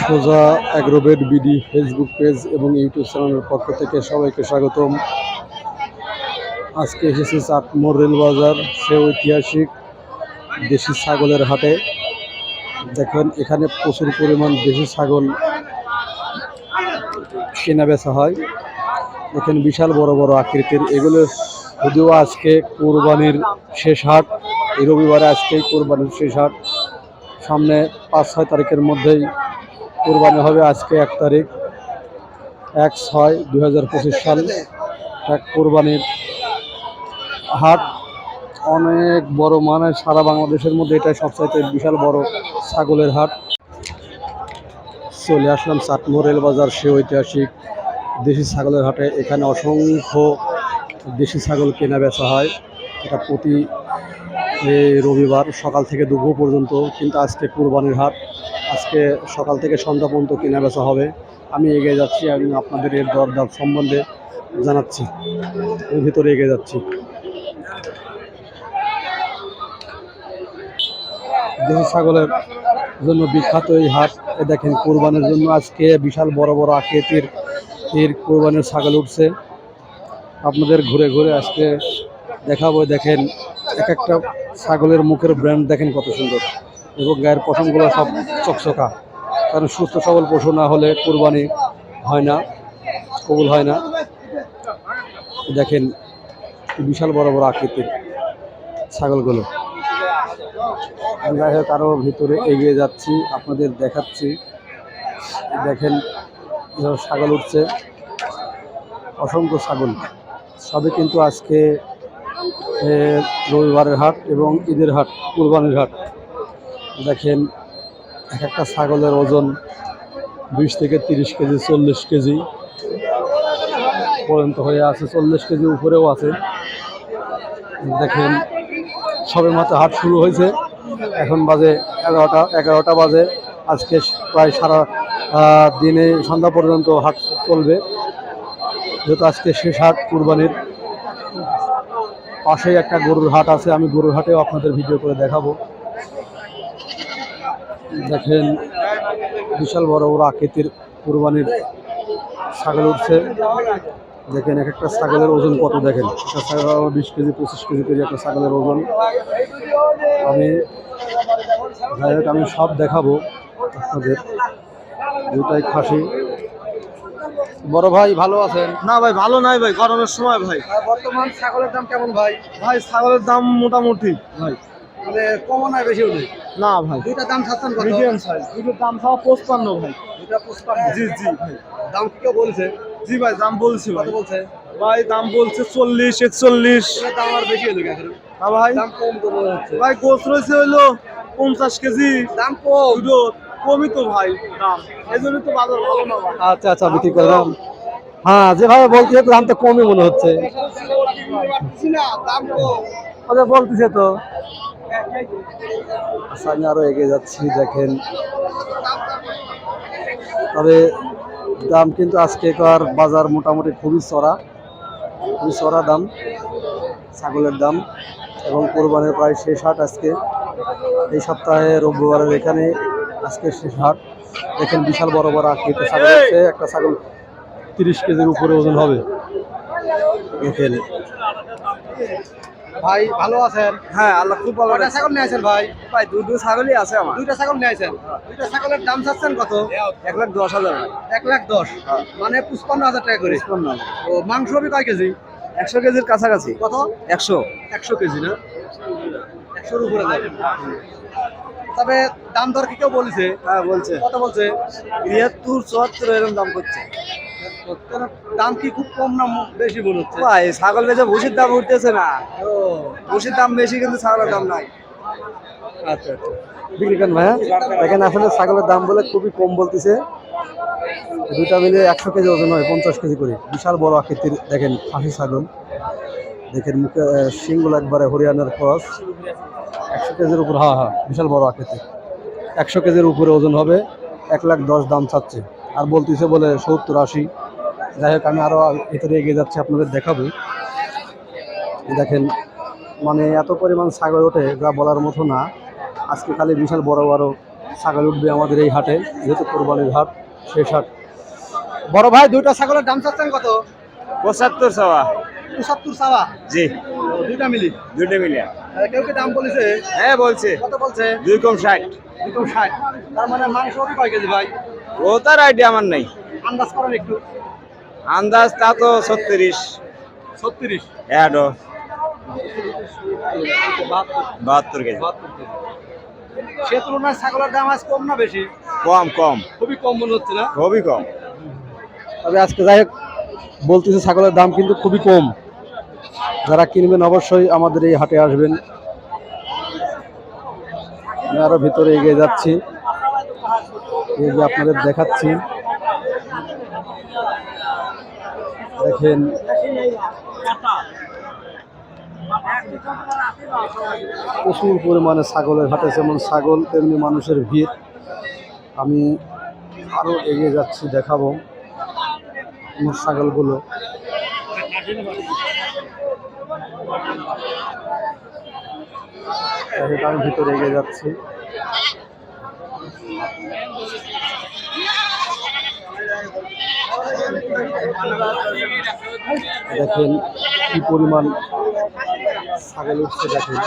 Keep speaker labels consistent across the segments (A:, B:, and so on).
A: সোজা Agrovet BD Facebook page এবং YouTube চ্যানেলের পক্ষ থেকে সবাইকে স্বাগতম। আজকে এসেছি চাটমোর রেল বাজার সে ঐতিহাসিক দেশি ছাগলের হাটে। দেখেন, এখানে প্রচুর পরিমাণ দেশি ছাগল কেনা বেচা হয়। দেখেন, বিশাল বড় বড় আকৃতির। এগুলো যদিও আজকে কোরবানির শেষ হাট, এই রবিবারে আজকে কোরবানির শেষ হাট। সামনে পাঁচ ছয় তারিখের মধ্যেই কোরবানি হবে আজকে এক তারিখ, এক ছয় দুই হাজার পঁচিশ সাল। এক কোরবানির হাট। অনেক বড় মানে সারা বাংলাদেশের মধ্যে এটা সবচাইতে বিশাল বড় ছাগলের হাট। চলে আসলাম চাটমোর রেল বাজার, সে ঐতিহাসিক দেশি ছাগলের হাটে। এখানে অসংখ্য দেশি ছাগল কেনা বেচা হয়। এটা প্রতি এ, রবিবার সকাল থেকে দুপুর পর্যন্ত কিন্তু আজকে কুরবানির হাট। আজকে সকাল থেকে সন্ধ্যা পর্যন্ত কেনা বেচা হবে। আমি এগিয়ে যাচ্ছি আমি আপনাদের এর দরদাম সম্বন্ধে জানাচ্ছি। আমি ভিতরে এগিয়ে যাচ্ছি। দেশি ছাগলের জন্য বিখ্যাত এই হাট। এ দেখেন কোরবানির জন্য আজকে বিশাল বড় বড় আকৃতির এর কোরবানির ছাগল উঠছে। আপনাদের ঘুরে ঘুরে আজকে দেখাবো। দেখেন এক একটা ছাগলের মুখের ব্র্যান্ড দেখেন কত সুন্দর। এবং গায়ের পশমগুলো সব চকচকা। কারণ সুস্থ সবল পশু না হলে কোরবানি হয় না, কবুল হয় না। দেখেন বিশাল বড় বড় আকৃতির ছাগলগুলো। যাই হোক আরও ভিতরে এগিয়ে যাচ্ছি, আপনাদের দেখাচ্ছি। দেখেন ছাগল উঠছে। অসংখ্য ছাগল। সবে কিন্তু আজকে রবিবারের হাট এবং ঈদের হাট, কুরবানির হাট। দেখেন, এক একটা ছাগলের ওজন বিশ থেকে তিরিশ কেজি, চল্লিশ কেজি পর্যন্ত হয়ে আছে, চল্লিশ কেজি উপরেও আছে। দেখেন, সবে মাত্র হাট শুরু হয়েছে। এখন বাজে এগারোটা এগারোটা বাজে। আজকে প্রায় সারা দিনে সন্ধ্যা পর্যন্ত হাট চলবে। যেহেতু আজকে শেষ হাট কুরবানির। পাশেই একটা গরুর হাট আছে, আমি গরুর হাটেও আপনাদের ভিডিও করে দেখাবো। দেখেন, বিশাল বড় বড় আকৃতির কুরবানির ছাগল উঠছে। দেখেন, এক একটা ছাগলের ওজন কত, দেখেন। একটা ছাগল বিশ কেজি, পঁচিশ কেজি কেজি একটা ছাগলের ওজন। আমি, যাই হোক, আমি সব দেখাবো আপনাদের। দুটাই খাসি। বড় ভাই ভালো আছেন?
B: না ভাই ভালো নাই ভাই গরমের সময় ভাই।
A: বর্তমান ছাগলের দাম কেমন ভাই?
B: ভাই ছাগলের দাম মোটামুটি ভাই।
A: মানে কমও নাই বেশি নেই?
B: না ভাই।
A: দুইটা দাম ছাড়ছেন কত?
B: মিডিয়াম সাইজ দুটোর দাম সব পঁচপান্ন ভাই।
A: দুইটা পুষ্পান্ন
B: জি জি ভাই।
A: দাম কি কেউ বলছে?
B: জি ভাই দাম বলছি
A: কত
B: ভাই।
A: বলছে?
B: ভাই দাম বলছে চল্লিশ একচল্লিশ।
A: দাম আর বেশি হলো কেন?
B: হ্যাঁ ভাই।
A: দাম কম তো মনে হচ্ছে।
B: ভাই গোস রয়েছে হইল পঞ্চাশ কেজি।
A: দাম কম?
B: দুটো দাম
A: আচ্ছা আচ্ছা বিক্রি করলাম হ্যাঁ যেভাবে বলছে দাম তো কমই মনে হচ্ছে।
B: দাম
A: আচ্ছা বলতেছে তো। আচ্ছা আমি আরও এগিয়ে যাচ্ছি, দেখেন। তবে দাম কিন্তু আজকেকার বাজার মোটামুটি খুবই চড়া। খুবই চড়া দাম, ছাগলের দাম। এবং কোরবানের প্রায় শেষ হাট আজকে। এই সপ্তাহে রবিবারের এখানে আজকে শেষ হাট দেখেন বিশাল বড় বড় আকৃতি ছাগল হচ্ছে একটা ছাগল তিরিশ কেজির উপরে ওজন হবে। দেখেন। ভাই ভালো আছেন?
B: হ্যাঁ আল্লাহ খুব ভালো
A: কয়টা ছাগল নিয়ে আছেন ভাই?
B: ভাই দুটো ছাগলই আছে আমার।
A: দুইটা ছাগল নিয়ে আছেন দুইটা ছাগলের দাম চাচ্ছেন কত?
B: এক লাখ দশ হাজার।
A: এক লাখ দশ। মানে পঁচপান্ন হাজার টাকা করে। ও মাংস হবে কয় কেজি?
B: একশো কেজির কাছাকাছি।
A: কত?
B: একশো।
A: একশো কেজি না? একশোর উপরে যাবে। তবে দাম দর কি কেউ বলেছে?
B: হ্যাঁ বলছে।
A: কত বলছে?
B: তিয়াত্তর চুয়াত্তর এরকম দাম করছে।
A: দাম কি খুব কম না বেশি মনে হচ্ছে?
B: ভাই ছাগল বেচে ভুসির দাম উঠতেছে না।
A: ও।
B: ভুসির দাম বেশি কিন্তু ছাগলের দাম নাই।
A: আচ্ছা আচ্ছা। বিক্রি করেন ভাইয়া। দেখেন আসলে ছাগলের দাম বলে খুবই কম বলতেছে। দুইটা মিলে একশো কেজি ওজন হয় পঞ্চাশ কেজি করে। বিশাল বড় আকৃতির দেখেন খাসি ছাগল। দেখেন মুখে শিংগুলো একবারে হরিয়ানার ক্রস। একশো কেজির উপর হ্যাঁ হ্যাঁ বিশাল বড় আকৃতি। একশো কেজির উপরে ওজন হবে এক লাখ দশ দাম চাচ্ছে। আর বলতেছে বলে সত্তর আশি। যাই হোক আমি আরও ভিতরে এগিয়ে যাচ্ছি আপনাদের দেখাবো। দেখেন মানে এত পরিমাণ ছাগল ওঠে যা বলার মতো না। আজকে খালি বিশাল বড় বড় ছাগল উঠবে আমাদের এই হাটে যেহেতু কোরবানির হাট শেষ হাট।
B: বড় ভাই দুইটা ছাগলের দাম চাচ্ছেন কত?
C: পঁচাত্তর সওয়া
B: পঁচাত্তর সাওয়া
C: জি।
B: দুইটা মিলি।
C: দুইটা মিলিয়ে।
B: কেউ কি দাম বলেছে?
C: হ্যাঁ বলছে।
B: কত বলছে?
C: দুই কম ষাট।
B: দুটো ষাট। তার মানে মাংস কয় কেজি ভাই?
C: ও তার আইডিয়া আমার নাই।
B: আন্দাজ করেন একটু।
C: আন্দাজ তা তো ছত্রিশ।
B: ছত্রিশ?
C: এডো বাহাত্তর কেজি।
B: সে তুলনায় ছাগলের দাম আজ কম না বেশি?
C: কম কম।
B: খুবই কম মনে হচ্ছে না?
C: খুবই কম।
A: তবে আজকে যাই হোক বলতেছে ছাগলের দাম কিন্তু খুবই কম। যারা কিনবেন অবশ্যই আমাদের এই হাটে আসবেন। আমি আরও ভিতরে এগিয়ে যাচ্ছি। এই যে আপনাদের দেখাচ্ছি। দেখেন। প্রচুর পরিমাণে ছাগলের হাটে যেমন ছাগল, তেমনি মানুষের ভিড়। আমি আরও এগিয়ে যাচ্ছি, দেখাবো। ছাগলগুলো। আমি ভিতরে এগিয়ে যাচ্ছি। দেখেন কি পরিমাণ ছাগল উঠছে, দেখেন।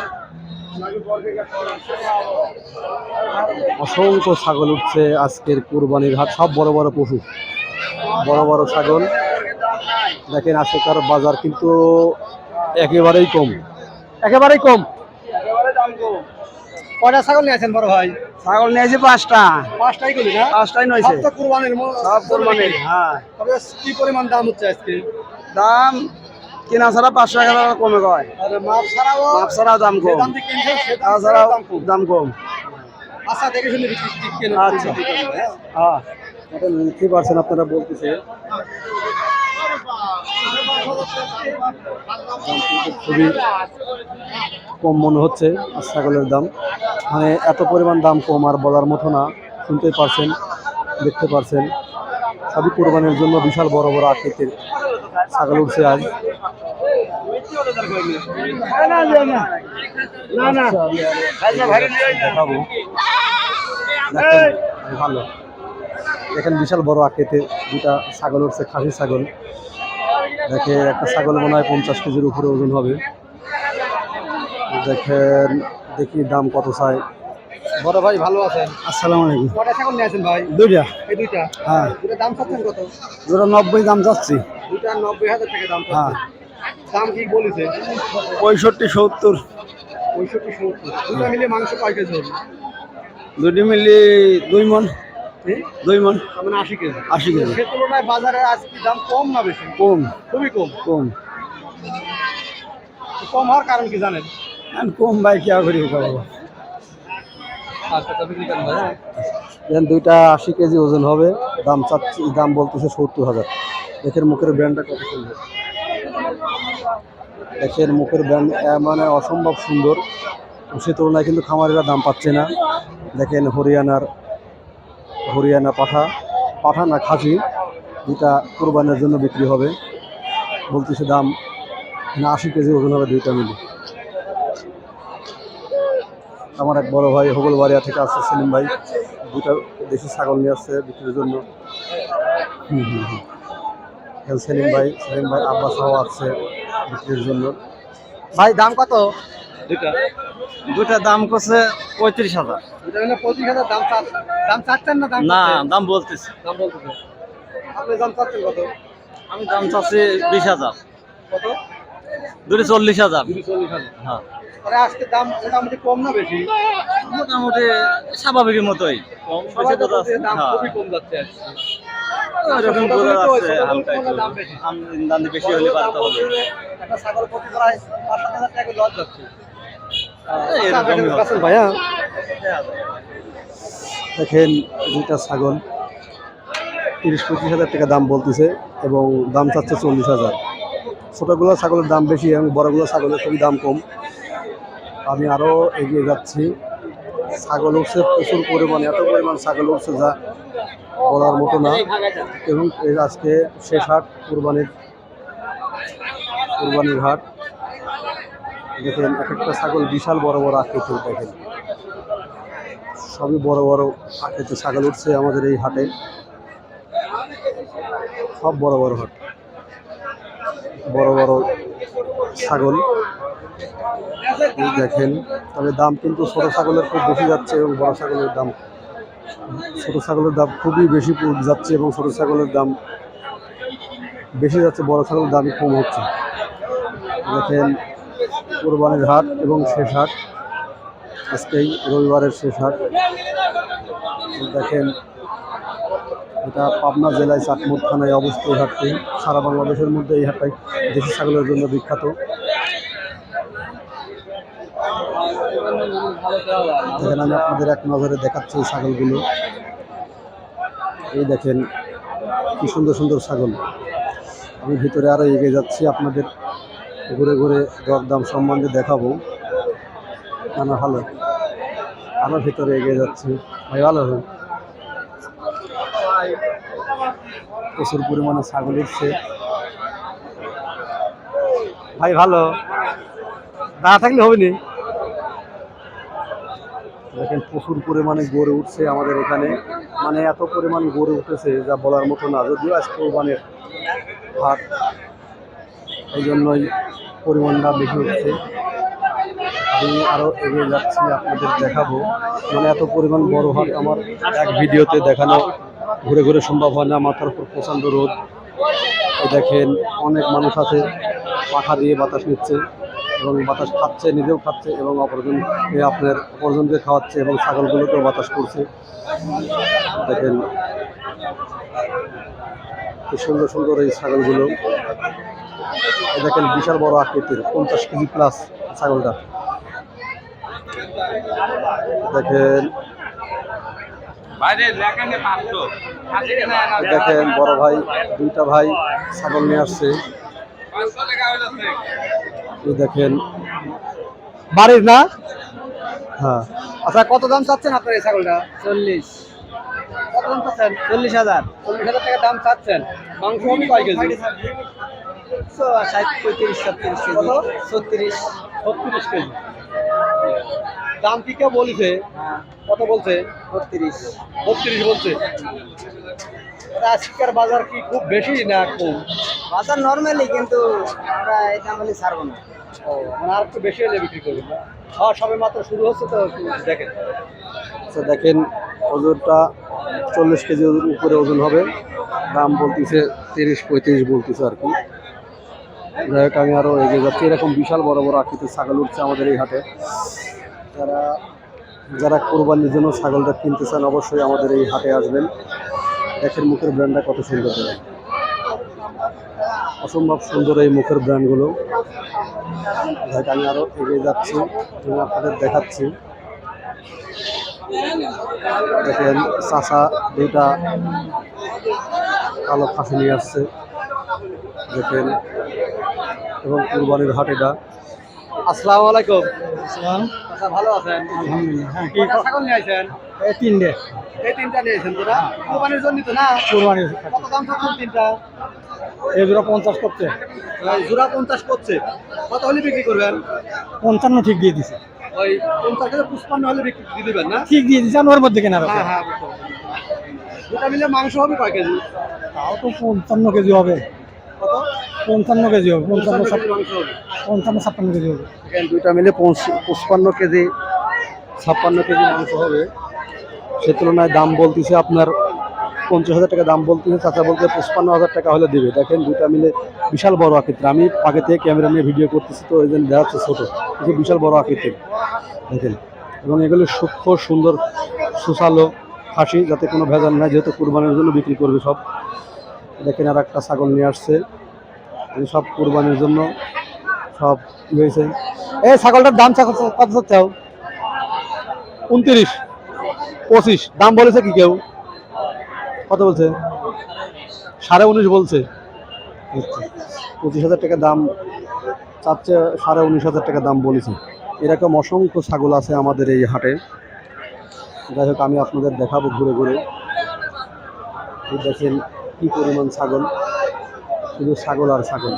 A: অসংখ্য ছাগল উঠছে আজকের কুরবানির হাট, সব বড় বড় পশু, বড় বড় ছাগল। দেখেন আজকের বাজার কিন্তু একেবারেই কম। একেবারেই কম।
B: কয়টা ছাগল নিয়েছেন বড় ভাই?
C: ছাগল নিয়েছে পাঁচটা।
B: পাঁচটাই করি না?
C: পাঁচটাই
B: সব
C: নয়ছে
B: তো কুরবানির
C: সব কোরবানির হ্যাঁ।
B: তবে কি পরিমাণ দাম হচ্ছে আজকে?
C: দাম কেনা ছাড়া পাঁচশো টাকা কমে কয়
B: আর মাপ ছাড়াও
C: মাপ ছাড়াও দাম কম। তাছাড়াও
B: ছাড়াও দাম কম। আচ্ছা দেখে শুনে
C: আচ্ছা।
A: হ্যাঁ? এটা পারছেন আপনারা বলতেছে? খুবই কম মনে হচ্ছে ছাগলের দাম। মানে এত পরিমাণ দাম কম আর বলার মতো না শুনতে পারছেন, দেখতে পারছেন। সবই কোরবানির জন্য বিশাল বড় বড় আকৃতির ছাগল উঠছে আজ। দেখাবো। ভালো। দেখেন বিশাল বড় আকৃতির দুটা ছাগল উঠছে, খাসি ছাগল। দেখে একটা ছাগল মনে হয় পঞ্চাশ কেজির উপরে ওজন হবে। দেখেন দেখি দাম কত চাই।
B: বড় ভাই ভালো আছেন?
A: আসসালামু আলাইকুম।
B: কয়টা ছাগল নিয়েছেন ভাই?
A: দুইটা।
B: এই দুইটা?
A: হ্যাঁ।
B: দুইটা দাম চাচ্ছেন কত?
A: দুটো নব্বই দাম যাচ্ছি
B: দুইটা নব্বই হাজার টাকা দাম
A: হ্যাঁ।
B: দাম কি বলেছে?
A: পঁয়ষট্টি সত্তর।
B: পঁয়ষট্টি সত্তর। দুটা মিলিয়ে মাংস কয় কেজি হবে?
A: দুটি মিলি দুই মন? দুই মন
B: মানে আশি কেজি।
A: আশি কেজি।
B: সে তুলনায় বাজারে আজ দাম কম না বেশি?
A: কম।
B: খুবই কম।
A: কম।
B: কম হওয়ার কারণ কি জানেন?
A: কম ভাই কি করি খাব
B: আচ্ছা হ্যাঁ?
A: দেন দুইটা আশি কেজি ওজন হবে দাম চাচ্ছি দাম বলতেছে সত্তর হাজার। দেখের মুখের ব্র্যান্ডটা কত সুন্দর। দেখের মুখের ব্র্যান্ড মানে অসম্ভব সুন্দর। সে তুলনায় কিন্তু খামারিরা দাম পাচ্ছে না। দেখেন হরিয়ানার হরিয়ানা পাঠা পাঠা না খাসি যেটা কোরবানের জন্য বিক্রি হবে। বলতেছে দাম না আশি কেজি ওজন হবে দুইটা মিলে। আমার এক বড় ভাই হোগলবাড়িয়া থেকে আসছে, সেলিম ভাই। দুটা দেশি ছাগল নিয়ে আসছে বিক্রির জন্য। হুম হুম হুম। সেলিম ভাই সেলিম ভাই আব্বাস সহ আসছে বিক্রির জন্য।
B: ভাই, দাম কত?
C: দুটা দুটা দাম করছে পঁয়ত্রিশ হাজার।
B: হাজার দাম দাম চাচ্ছেন না দাম
C: না দাম বলতেছে।
B: দাম বলতেছে। আপনি দাম চাচ্ছেন কত?
C: আমি দাম চাচ্ছি বিশ হাজার।
B: কত?
C: দুটো চল্লিশ হাজার। হ্যাঁ।
B: আজকে দাম মোটামুটি কম না বেশি?
C: মোটামুটি স্বাভাবিকের মতোই। কম বেশি
B: তো দাম
C: হ্যাঁ।
B: খুবই কম যাচ্ছে
C: হালকা একটু।
B: দাম বেশি।
C: হলে হবে।
B: একটা ছাগল প্রতি প্রায় পাঁচ সাত হাজার টাকা লস যাচ্ছে
C: এই এরকমই হবে।
A: আছেন ভাইয়া? দেখেন দুইটা ছাগল। তিরিশ পঁচিশ হাজার টাকা দাম বলতেছে এবং দাম চাচ্ছে চল্লিশ হাজার। ছোটোগুলো ছাগলের দাম বেশি এবং বড়গুলো ছাগলের খুবই দাম কম। আমি আরও এগিয়ে যাচ্ছি। ছাগল উঠছে প্রচুর পরিমাণে এত পরিমাণ ছাগল উঠছে যা বলার মতো না। এবং এই আজকে শেষ হাট কুরবানির কুরবানির হাট। দেখেন এক একটা ছাগল বিশাল বড় বড় আকৃতির দেখেন। সবই বড় বড় আকৃতির ছাগল উঠছে আমাদের এই হাটে। সব বড় বড় হাট। বড় বড় ছাগল। দেখেন, তবে দাম কিন্তু ছোট ছাগলের খুব বেশি যাচ্ছে এবং বড় ছাগলের দাম ছোট ছাগলের দাম খুবই বেশি যাচ্ছে এবং ছোট ছাগলের দাম বেশি যাচ্ছে, বড় ছাগলের দামই কম হচ্ছে। দেখেন কোরবানির হাট এবং শেষ হাট। আজকেই রবিবারের শেষ হাট। দেখেন, এটা পাবনা জেলায় চাটমোট থানায় অবস্থিত এই হাটটি। সারা বাংলাদেশের মধ্যে এই হাটটাই দেশি ছাগলের জন্য বিখ্যাত। দেখেন, আমি আপনাদের এক নজরে দেখাচ্ছি এই ছাগলগুলো। এই দেখেন, কি সুন্দর সুন্দর ছাগল। আমি ভিতরে আরও এগিয়ে যাচ্ছি আপনাদের ঘুরে ঘুরে দরদাম সম্বন্ধে দেখাবো। না ভালো। আরও ভিতরে এগিয়ে যাচ্ছি। ভাই, ভালো হবে প্রচুর পরিমাণে ছাগল উঠছে। ভাই, ভালো। না থাকলে হবে নি? দেখেন, প্রচুর পরিমাণে গড়ে উঠছে আমাদের এখানে। মানে এত পরিমাণ গড়ে উঠেছে যা বলার মতো না। যদিও আজ কোরবানের হাট এই জন্যই পরিমাণটা বেশি হচ্ছে। আমি আরও এগিয়ে যাচ্ছি, আপনাদের দেখাবো। মানে এত পরিমাণ বড় হাট আমার এক ভিডিওতে দেখানো ঘুরে ঘুরে সম্ভব হয় না, মাথার উপর প্রচণ্ড রোদ। দেখেন, অনেক মানুষ আছে, পাখা দিয়ে বাতাস নিচ্ছে এবং বাতাস খাচ্ছে, নিজেও খাচ্ছে এবং অপরজন আপনার অপরজনকে খাওয়াচ্ছে এবং ছাগলগুলোকেও বাতাস করছে। দেখেন সুন্দর সুন্দর এই ছাগলগুলো। দেখেন বিশাল বড় আকৃতির পঞ্চাশ কেজি প্লাস ছাগলটা। দেখেন। দেখেন বড় ভাই দুইটা ভাই ছাগল নিয়ে আসছে। দেখেন। বাড়ির না? হ্যাঁ। আচ্ছা কত দাম চাচ্ছেন আপনার এই ছাগলটা?
C: চল্লিশ।
A: কত দাম চাচ্ছেন?
C: চল্লিশ হাজার।
A: চল্লিশ হাজার টাকা দাম চাচ্ছেন। মাংস হবে কয় কেজি?
C: ষাট পঁয়ত্রিশ ছত্রিশ কেজি। ছত্রিশ।
A: ছত্রিশ কেজি। দাম কি কেউ বলছে? কত বলছে?
C: ছত্রিশ
A: বত্রিশ বলছে। আজকের বাজার কি খুব বেশি না কম?
C: বাজার নর্মালি কিন্তু আমরা এই দাম হলে ছাড়বো না।
A: ও মানে আর একটু বেশি হলে বিক্রি করবেন না? হ্যাঁ সবে মাত্র শুরু হচ্ছে তো দেখেন। আচ্ছা দেখেন ওজনটা চল্লিশ কেজি উপরে ওজন হবে। দাম বলতেছে তিরিশ পঁয়ত্রিশ বলতেছে আর কি। যাই হোক, আমি আরও এগিয়ে যাচ্ছি। এরকম বিশাল বড় বড় আকৃতির ছাগল উঠছে আমাদের এই হাটে। যারা যারা কোরবানির জন্য ছাগলটা কিনতে চান, অবশ্যই আমাদের এই হাটে আসবেন। দেখেন মুখের ব্র্যান্ডটা কত সুন্দর দেখেন। অসম্ভব সুন্দর এই মুখের ব্র্যান্ডগুলো যাই আমি আরও এগিয়ে যাচ্ছি। এবং আপনাদের দেখাচ্ছি। দেখেন, চাষা দুইটা কালো খাসি নিয়ে আসছে। দেখেন। এবং কুরবানির হাট এটা। আসসালামু আলাইকুম। আচ্ছা ভালো আছেন?
C: আলহামদুলিল্লাহ হ্যাঁ।
A: কয়টা ছাগল নিয়ে আসেন
C: এই তিনটে।
A: এই তিনটা নিয়েছেন তোরা কুরবানির জন্য তো না?
C: কোরবানি
A: কত দাম চাচ্ছেন তিনটা?
C: এই দুটো পঞ্চাশ করছে।
A: জোড়া পঞ্চাশ করছে। কত হলে বিক্রি করবেন?
C: পঞ্চান্ন ঠিক দিয়ে দিছে।
A: ওই পঞ্চাশ পুষ্পান্ন হলে বিক্রি দিয়ে দিবেন না?
C: ঠিক দিয়ে দিছে আমার মধ্যে কেনার
A: হ্যাঁ হ্যাঁ দুটা মিলে মাংস হবে কয় কেজি?
C: তাও তো পঞ্চান্ন কেজি হবে।
A: কত?
C: পঞ্চান্ন কেজি হবে পঞ্চান্ন
A: পঞ্চান্ন
C: ছাপ্পান্ন কেজি হবে।
A: দুইটা মিলে পঁচপান্ন কেজি ছাপ্পান্ন কেজি মাংস হবে। সে তুলনায় দাম বলতেছে আপনার পঞ্চাশ হাজার টাকা দাম বলতেছে চাচা বলতে পঁচপান্ন হাজার টাকা হলে দেবে। দেখেন দুইটা মিলে বিশাল বড় আকৃতির। আমি আগে থেকে ক্যামেরা নিয়ে ভিডিও করতেছি তো ওই জন্য দেখা যাচ্ছে ছোটো বিশাল বড় আকৃতির। দেখেন এবং এগুলো সূক্ষ্ম সুন্দর সুসালো খাসি যাতে কোনো ভেজাল নাই যেহেতু কুরবানির জন্য বিক্রি করবে সব। দেখেন আর একটা ছাগল নিয়ে আসছে। সব কুরবানির জন্য সব হয়েছে এই ছাগলটার দাম কত চাও উনত্রিশ। পঁচিশ। দাম বলেছে কি কেউ? কত বলছে? সাড়ে উনিশ বলছে। আচ্ছা। পঁচিশ হাজার টাকা দাম চাচ্ছে সাড়ে উনিশ হাজার টাকা দাম বলেছে। এরকম অসংখ্য ছাগল আছে আমাদের এই হাটে। যাই হোক আমি আপনাদের দেখাবো ঘুরে ঘুরে। দেখেন কি পরিমাণ ছাগল? শুধু ছাগল আর ছাগল।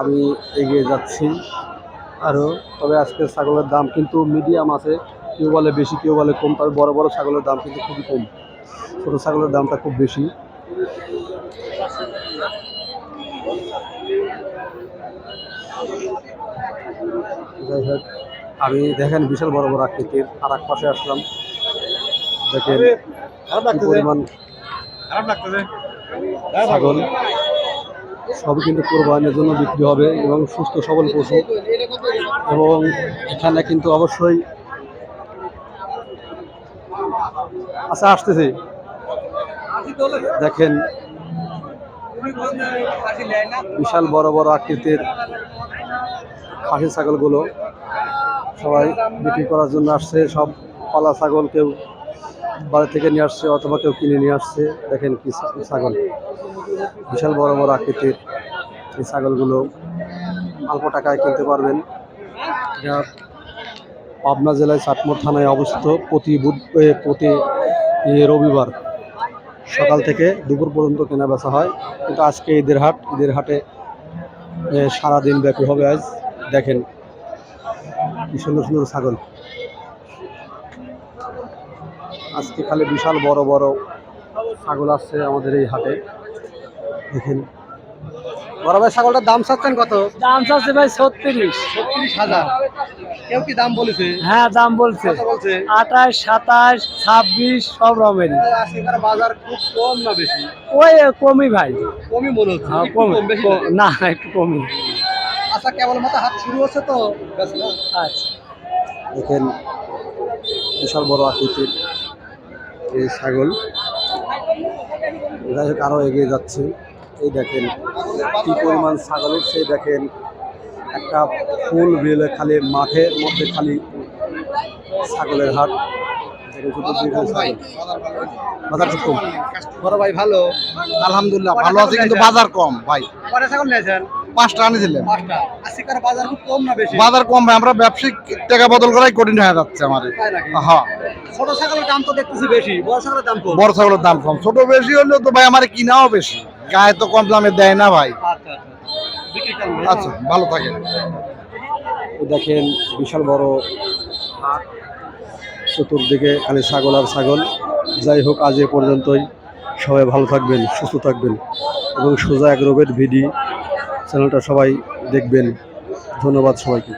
A: আমি এগিয়ে যাচ্ছি। আরও তবে আজকের ছাগলের দাম কিন্তু মিডিয়াম আছে। কেউ বলে বেশি, কেউ বলে কম, তবে বড় বড় ছাগলের দাম কিন্তু খুবই কম। ছোটো ছাগলের দামটা খুব বেশি। যাই হোক, আমি দেখেন বিশাল বড় বড় আকৃতির। আর এক পাশে আসলাম। দেখেন পরিমাণ ছাগল সবই কিন্তু কোরবানির জন্য বিক্রি হবে এবং সুস্থ সবল পশু। এবং এখানে কিন্তু অবশ্যই আচ্ছা আসতেছি। দেখেন, বিশাল বড় বড় আকৃতির খাসি ছাগলগুলো সবাই বিক্রি করার জন্য আসছে। সব পালা ছাগল কেউ বাড়ি থেকে নিয়ে আসছে অথবা কেউ কিনে নিয়ে আসছে। দেখেন কি ছাগল। বিশাল বড় বড় আকৃতির এই ছাগলগুলো অল্প টাকায় কিনতে পারবেন। পাবনা জেলায় চাটমোড় থানায় অবস্থিত প্রতি বুধ প্রতি রবিবার সকাল থেকে দুপুর পর্যন্ত কেনা বেচা হয়। কিন্তু আজকে ঈদের হাট, ঈদের হাটে সারাদিন ব্যাপী হবে আজ। দেখেন কি সুন্দর সুন্দর ছাগল। আজকে খালি বিশাল বড় বড় ছাগল আসছে আমাদের এই হাটে। দেখেন। বড় ভাই ছাগলটার দাম চাচ্ছেন কত?
D: দাম চাচ্ছে ভাই ছত্রিশ।
A: ছত্রিশ হাজার। কেউ কি দাম বলেছে?
D: হ্যাঁ দাম বলছে। আঠাশ সাতাশ ছাব্বিশ সব রকমেরই
A: বাজার খুব কম না বেশি?
D: ওই কমই ভাই।
A: কমই মনে হচ্ছে
D: হ্যাঁ,
A: না।
D: না একটু কমই।
A: আচ্ছা কেবল মাথা হাত শুরু হচ্ছে তো?
D: আচ্ছা।
A: দেখেন বিশাল বড় আকৃতির। এই ছাগল। যাই হোক আরও এগিয়ে যাচ্ছে। এই দেখেন কি পরিমাণ ছাগল সেই দেখেন একটা ফুল বিলে খালি মাঠের মধ্যে খালি ছাগলের হাট। দেখেন চতুর্দিকে ছাগল। বাজার খুব কম। বড় ভাই ভালো।
E: আলহামদুলিল্লাহ ভালো আছে কিন্তু বাজার কম ভাই।
A: ছাগল নিয়েছেন
E: পাঁচটা আনি দিলেন
A: বাজার কম না বেশি?
E: বাজার কম ভাই আমরা ব্যবসায়িক টাকা বদল করাই কঠিন হয়ে যাচ্ছে আমাদের। হ্যাঁ
A: ছোট ছাগলের দাম তো দেখতেছি বেশি বড় ছাগলের দাম কম।
E: বড় ছাগলের দাম কম। ছোট বেশি হলেও তো ভাই আমার কিনাও বেশি। গায়ে তো কম দামে দেয় না ভাই।
A: আচ্ছা আচ্ছা করবেন
E: আচ্ছা ভালো থাকেন।
A: দেখেন বিশাল বড় চতুর্দিকে খালি ছাগল আর ছাগল। যাই হোক আজ এ পর্যন্তই। সবাই ভালো থাকবেন সুস্থ থাকবেন। এবং সোজা এক রোগের ভিডি চ্যানেলটা সবাই দেখবেন। ধন্যবাদ সবাইকে।